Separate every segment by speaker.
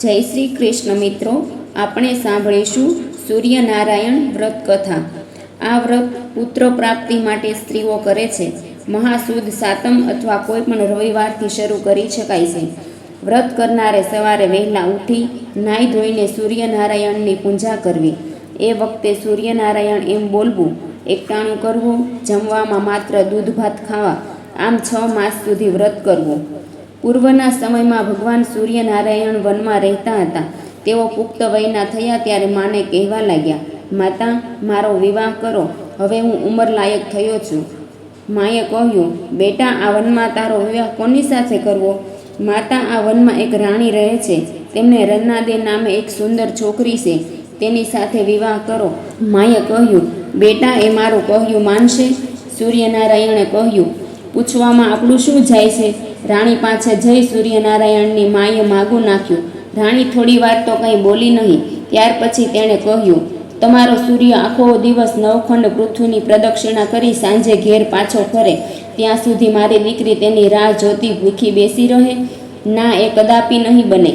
Speaker 1: જય શ્રી કૃષ્ણ મિત્રો. આપણે સાંભળીશું સૂર્યનારાયણ વ્રત કથા. આ વ્રત પુત્ર પ્રાપ્તિ માટે સ્ત્રીઓ કરે છે. મહાસુદ સાતમ અથવા કોઈ પણ રવિવારથી શરૂ કરી શકાય છે. વ્રત કરનારે સવારે વહેલા ઉઠી નાહી ધોઈને સૂર્યનારાયણની પૂજા કરવી. એ વખતે સૂર્યનારાયણ એમ બોલવું, એકટાણું કરવું, જમવામાં માત્ર દૂધ ભાત ખાવા, આમ છ માસ સુધી વ્રત કરવું. પૂર્વના સમયમાં ભગવાન સૂર્યનારાયણ વનમાં રહેતા હતા. તેઓ પુખ્ત વયના થયા ત્યારે માને કહેવા લાગ્યા, માતા, મારો વિવાહ કરો. હવે હું ઉંમર લાયક થયો છું. માએ કહ્યું, બેટા, આ વનમાં તારો વિવાહ કોની સાથે કરવો? માતા આ વનમાં એક રાણી રહે છે. તેમને રન્નાદે નામે એક સુંદર છોકરી છે. તેની સાથે વિવાહ કરો. માએ કહ્યું, બેટા, એ મારું કહ્યું માનશે. સૂર્યનારાયણે કહ્યું, પૂછવામાં આપણું શું જાય છે? રાણી પાસે જઈ સૂર્યનારાયણની માએ માગું નાખ્યું. રાણી થોડી વાર તો કંઈ બોલી નહીં, ત્યાર પછી તેણે કહ્યું, તમારો સૂર્ય આખો દિવસ નવખંડ પૃથ્વીની પ્રદક્ષિણા કરી સાંજે ઘેર પાછો ફરે. ત્યાં સુધી મારી દીકરી તેની રાહ જોતી ભૂખી બેસી રહે. ના, એ કદાપી નહીં બને.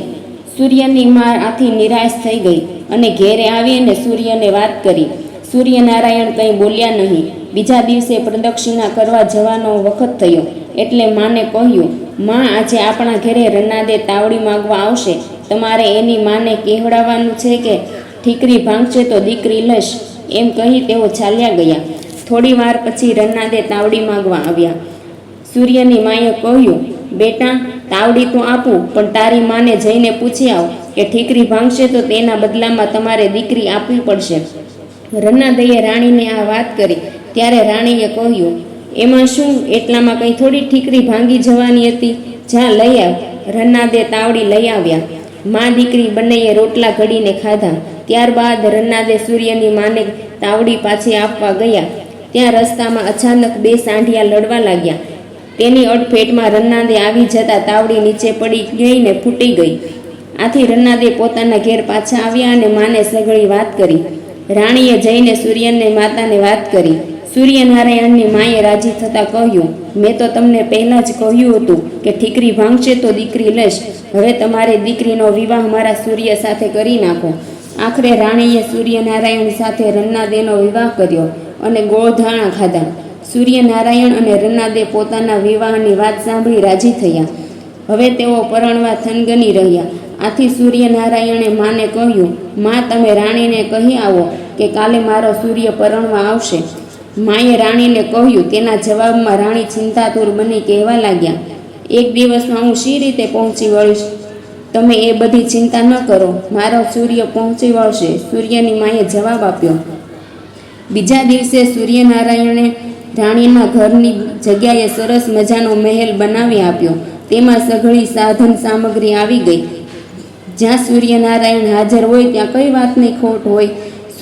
Speaker 1: સૂર્યની માર આથી નિરાશ થઈ ગઈ અને ઘેરે આવી અને સૂર્યને વાત કરી. સૂર્યનારાયણ કંઈ બોલ્યા નહીં. બીજા દિવસે પ્રદક્ષિણા કરવા જવાનો વખત થયો. એટલે માને કહ્યું, માં, આજે આપણા ઘરે રન્નાદે તાવડી માગવા આવશે. તમારે એની માને કહેવડાવવાનું છે કે, ઠીકરી ભાંગશે તો દીકરી લઈશ. એમ કહી તેઓ ચાલ્યા ગયા. થોડી વાર પછી રન્નાદે તાવડી માગવા આવ્યા. સૂર્યની માએ કહ્યું, બેટા, તાવડી તો આપું, પણ તારી માને જઈને પૂછી આવ કે ઠીકરી ભાંગશે તો તેના બદલામાં તમારે દીકરી આપવી પડશે. રન્નાદઈએ રાણીને આ વાત કરી. ત્યારે રાણીએ કહ્યું એમાં શું? એટલામાં કંઈ થોડી ઠીકરી ભાંગી જવાની હતી. જા લઈ આવ. રન્નાદે તાવડી લઈ આવ્યા. મા દીકરી બંનેએ રોટલા ઘડીને ખાધા. ત્યારબાદ રન્નાદે સૂર્યની માને તાવડી પાછી આપવા ગયા. ત્યાં રસ્તામાં અચાનક બે સાંઢિયા લડવા લાગ્યા. તેની અડફેટમાં રન્નાદે આવી જતા તાવડી નીચે પડી ગઈ ને ફૂટી ગઈ. આથી રન્નાદે પોતાના ઘેર પાછા આવ્યા અને માને સઘળી વાત કરી. રાણીએ જઈને સૂર્યને માતાને વાત કરી. સૂર્યનારાયણની માએ રાજી થતાં કહ્યું, મેં તો તમને પહેલાં જ કહ્યું હતું કે ઠીકરી ભાંગશે તો દીકરી લઈશ હવે તમારે દીકરીનો વિવાહ મારા સૂર્ય સાથે કરી નાખો. આખરે રાણીએ સૂર્યનારાયણ સાથે રન્નાદેનો વિવાહ કર્યો અને ગોળધાણા ખાધા. સૂર્યનારાયણ અને રન્નાદે પોતાના વિવાહની વાત સાંભળી રાજી થયા. હવે તેઓ પરણવા થનગની રહ્યા. આથી સૂર્યનારાયણે માને કહ્યું, માં, તમે રાણીને કહી આવો કે કાલે મારો સૂર્ય પરણવા આવશે. માએ રાણીને કહ્યું, તેના જવાબમાં રાણી ચિંતાતુર બની કહેવા લાગ્યા, એક દિવસમાં હું શી રીતે પહોંચી વળીશ? તમે એ બધી ચિંતા ન કરો, મારો સૂર્ય પહોંચી વળશે. સૂર્યની માએ જવાબ આપ્યો, બીજા દિવસે સૂર્યનારાયણે રાણીના ઘરની જગ્યાએ સરસ મજાનો મહેલ બનાવી આપ્યો. તેમાં સઘળી સાધન સામગ્રી આવી ગઈ. જ્યાં સૂર્યનારાયણ હાજર હોય, ત્યાં કઈ વાતની ખોટ હોય?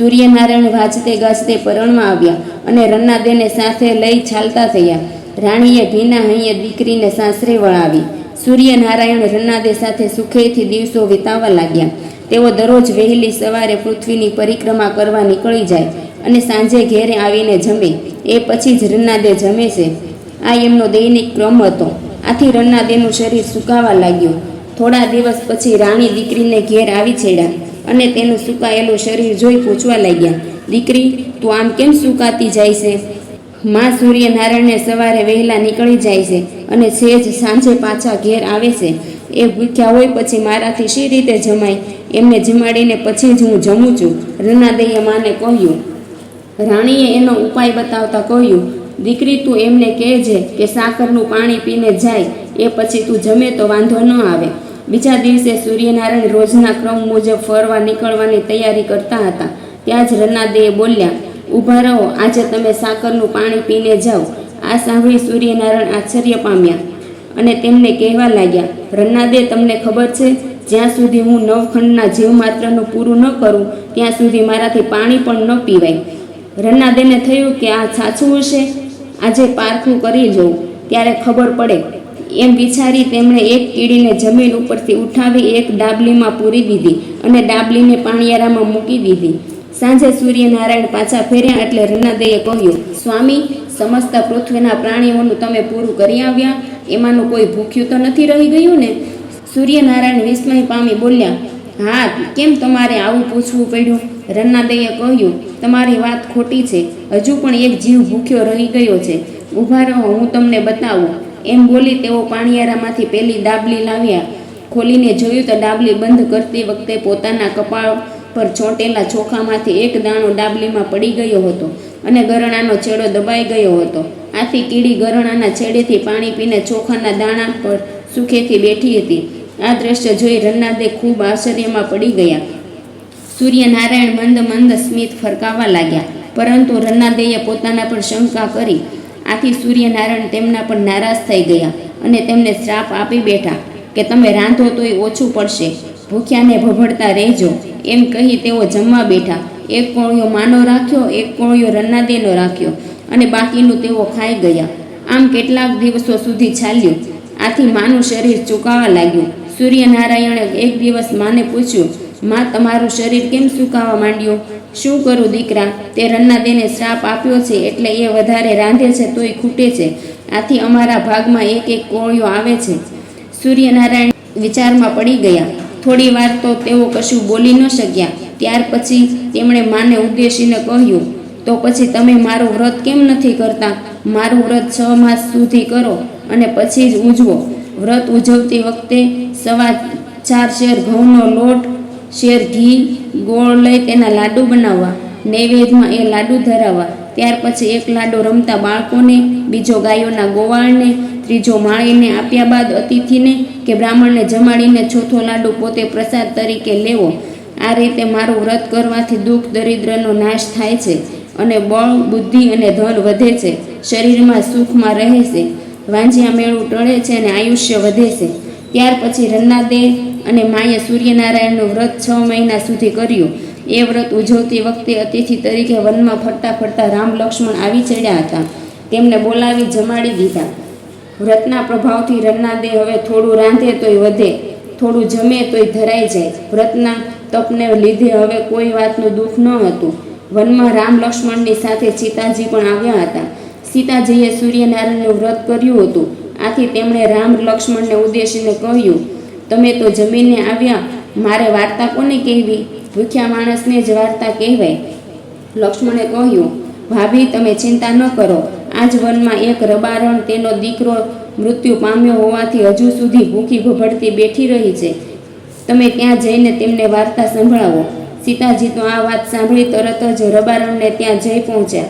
Speaker 1: સૂર્યનારાયણ વાંચતે ગાજતે પરણમાં આવ્યા અને રન્નાદેને સાથે લઈ ચાલતા થયા. રાણીએ ભીના હૈયે દીકરીને સાસરે વળાવી. સૂર્યનારાયણ રન્નાદે સાથે સુખેથી દિવસો વિતાવવા લાગ્યા. તેઓ દરરોજ વહેલી સવારે પૃથ્વીની પરિક્રમા કરવા નીકળી જાય અને સાંજે ઘેરે આવીને જમે. એ પછી જ રન્નાદે જમે છે. આ એમનો દૈનિક ક્રમ હતો. આથી રન્નાદેનું શરીર સુકાવા લાગ્યું. થોડા દિવસ પછી રાણી દીકરીને ઘેર આવી છેડ્યા. અને તેનું સુકાયેલું શરીર જોઈ પૂછવા લાગ્યા, દીકરી, તું આમ કેમ સુકાતી જાય છે? માં સૂર્યનારાયણને સવારે વહેલા નીકળી જાય છે અને સેજ સાંજે પાછા ઘેર આવે છે. એ ભૂખ્યા હોય પછી મારાથી શી રીતે જમાય? એમને જમાડીને પછી જ હું જમું છું. રનાદઈએ માને કહ્યું. રાણીએ એનો ઉપાય બતાવતા કહ્યું, દીકરી, તું એમને કહેજે કે સાકરનું પાણી પીને જાય. એ પછી તું જમે તો વાંધો ન આવે. બીજા દિવસે સૂર્યનારાયણ રોજના ક્રમ મુજબ ફરવા નીકળવાની તૈયારી કરતા હતા. ત્યાં જ રન્નાદેએ બોલ્યા ઊભા રહો, આજે તમે સાકરનું પાણી પીને જાઓ. આ સાંભળી સૂર્યનારાયણ આશ્ચર્ય પામ્યા અને તેમને કહેવા લાગ્યા, રન્નાદે, તમને ખબર છે, જ્યાં સુધી હું નવખંડના જીવ માત્રનું પૂરું ન કરું, ત્યાં સુધી મારાથી પાણી પણ ન પીવાય. રન્નાદેને થયું કે આ સાચું હશે? આજે પારખું કરી જોઉં, ત્યારે ખબર પડે એમ વિચારી તેમણે એક કીડીને જમીન ઉપરથી ઉઠાવી એક ડાબલીમાં પૂરી દીધી અને ડાબલીને પાણીયારામાં મૂકી દીધી. સાંજે સૂર્યનારાયણ પાછા ફેર્યા એટલે રન્નાદેએ કહ્યું, સ્વામી, સમસ્ત પૃથ્વીના પ્રાણીઓનું તમે પૂરું કરી આવ્યા? એમાંનું કોઈ ભૂખ્યું તો નથી રહી ગયું ને? સૂર્યનારાયણ વિસ્મય પામી બોલ્યા, હા, કેમ તમારે આવું પૂછવું પડ્યું? રન્નાદેએ કહ્યું, તમારી વાત ખોટી છે. હજુ પણ એક જીવ ભૂખ્યો રહી ગયો છે. ઊભા રહો, હું તમને બતાવું. એમ બોલી તેઓ પાણીયારામાંથી પેલી ડાબલી લાવ્યા. ખોલીને જોયું તો ડાબલી બંધ કરતી વખતે પોતાના કપાળ પર ચોંટેલા ચોખામાંથી એક દાણો ડાબલીમાં પડી ગયો હતો અને ગરણાનો છેડો દબાઈ ગયો હતો. આથી કીડી ગરણાના છેડેથી પાણી પીને ચોખાના દાણા પર સુખેથી બેઠી હતી. આ દ્રશ્ય જોઈ રન્નાદે ખૂબ આશ્ચર્યમાં પડી ગયા. સૂર્યનારાયણ મંદ મંદ સ્મિત ફરકાવવા લાગ્યા, પરંતુ રન્નાદેએ પોતાના પર શંકા કરી. આથી સૂર્યનારાયણ તેમના પર નારાજ થઈ ગયા અને તેમને શ્રાપ આપી બેઠા કે તમે રાંધો તોય ઓછું પડશે. ભૂખ્યાને ભભડતા રહેજો, એમ કહી તેઓ જમવા બેઠા. એક કોળિયો માનો રાખ્યો, એક કોળિયો રન્નાદેનો રાખ્યો અને બાકીનું તેઓ ખાઈ ગયા. આમ કેટલાક દિવસો સુધી ચાલ્યું. આથી માનું શરીર ચૂકાવા લાગ્યું. સૂર્યનારાયણે એક દિવસ માને પૂછ્યું માં તમારું શરીર કેમ સુકાવા માંડ્યું? શું કરું દીકરા? તે રન્નાદેને શ્રાપ આપ્યો છે એટલે એ વધારે રાંધે છે તોય ખૂટે છે. આથી અમારા ભાગમાં એક એક કોળીઓ આવે છે. સૂર્યનારાયણ વિચારમાં પડી ગયા. થોડી વાર તો તેઓ કશું બોલી ન શક્યા. ત્યાર પછી તેમણે માને ઉદ્દેશીને કહ્યું, તો પછી તમે મારું વ્રત કેમ નથી કરતા? મારું વ્રત છ માસ સુધી કરો અને પછી જ ઉજવો. વ્રત ઉજવતી વખતે સવા ચાર શેર ઘઉંનો લોટ શેર ઘી ગોળ લઈ તેના લાડુ બનાવવા, નૈવેદ્યમાં એ લાડુ ધરાવવા. ત્યાર પછી એક લાડુ રમતા બાળકોને, બીજો ગાયોના ગોવાળને, ત્રીજો માળીને આપ્યા બાદ અતિથિને કે બ્રાહ્મણને જમાડીને ચોથો લાડુ પોતે પ્રસાદ તરીકે લેવો. આ રીતે મારું વ્રત કરવાથી દુઃખ દરિદ્રનો નાશ થાય છે અને બળ, બુદ્ધિ અને ધન વધે છે. શરીરમાં સુખમાં રહે છે. વાંજિયા મેળું ટળે છે અને આયુષ્ય વધે છે. ત્યાર પછી રન્નાદે અને માએ સૂર્યનારાયણનું વ્રત છ મહિના સુધી કર્યું. એ વ્રત ઉજવતી વખતે અતિથિ તરીકે વનમાં ફરતા ફરતા રામ લક્ષ્મણ આવી ચડ્યા હતા. તેમને બોલાવી જમાડી દીધા. વ્રતના પ્રભાવથી રન્નાદે હવે થોડું રાંધે તોય વધે, થોડું જમે તોય ધરાઈ જાય. વ્રતના તપને લીધે હવે કોઈ વાતનું દુઃખ ન હતું. વનમાં રામ લક્ષ્મણની સાથે સીતાજી પણ આવ્યા હતા. સીતાજીએ સૂર્યનારાયણનું વ્રત કર્યું હતું. આથી તેમણે રામ લક્ષ્મણને ઉદ્દેશીને કહ્યું, તમે તો જમીને આવ્યા, મારે વાર્તા કોને કહેવી? ભૂખ્યા માણસને જ વાર્તા કહેવાય. લક્ષ્મણે કહ્યું, ભાભી, તમે ચિંતા ન કરો. આજ વનમાં એક રબારણ તેનો દીકરો મૃત્યુ પામ્યો હોવાથી હજુ સુધી ભૂખી ભભડતી બેઠી રહી છે. તમે ત્યાં જઈને તેમને વાર્તા સંભળાવો. સીતાજી તો આ વાત સાંભળી તરત જ રબારણને ત્યાં જઈ પહોંચ્યા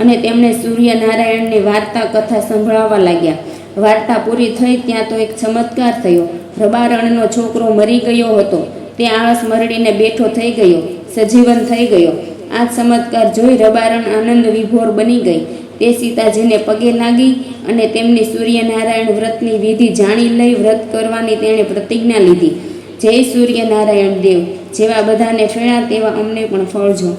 Speaker 1: અને તેમણે સૂર્યનારાયણની વાર્તા કથા સંભળાવવા લાગ્યા. વાર્તા પૂરી થઈ ત્યાં તો એક ચમત્કાર થયો. રબારણનો છોકરો મરી ગયો હતો. તે આળસ મરડીને બેઠો થઈ ગયો. સજીવન થઈ ગયો. આ ચમત્કાર જોઈ રબારણ આનંદ વિભોર બની ગઈ. તે સીતાજીને પગે લાગી અને તેમની સૂર્યનારાયણ વ્રતની વિધિ જાણી લઈ વ્રત કરવાની તેણે પ્રતિજ્ઞા લીધી. જય સૂર્યનારાયણ દેવ. જેવા બધાને ફેળા તેવા અમને પણ ફળજો.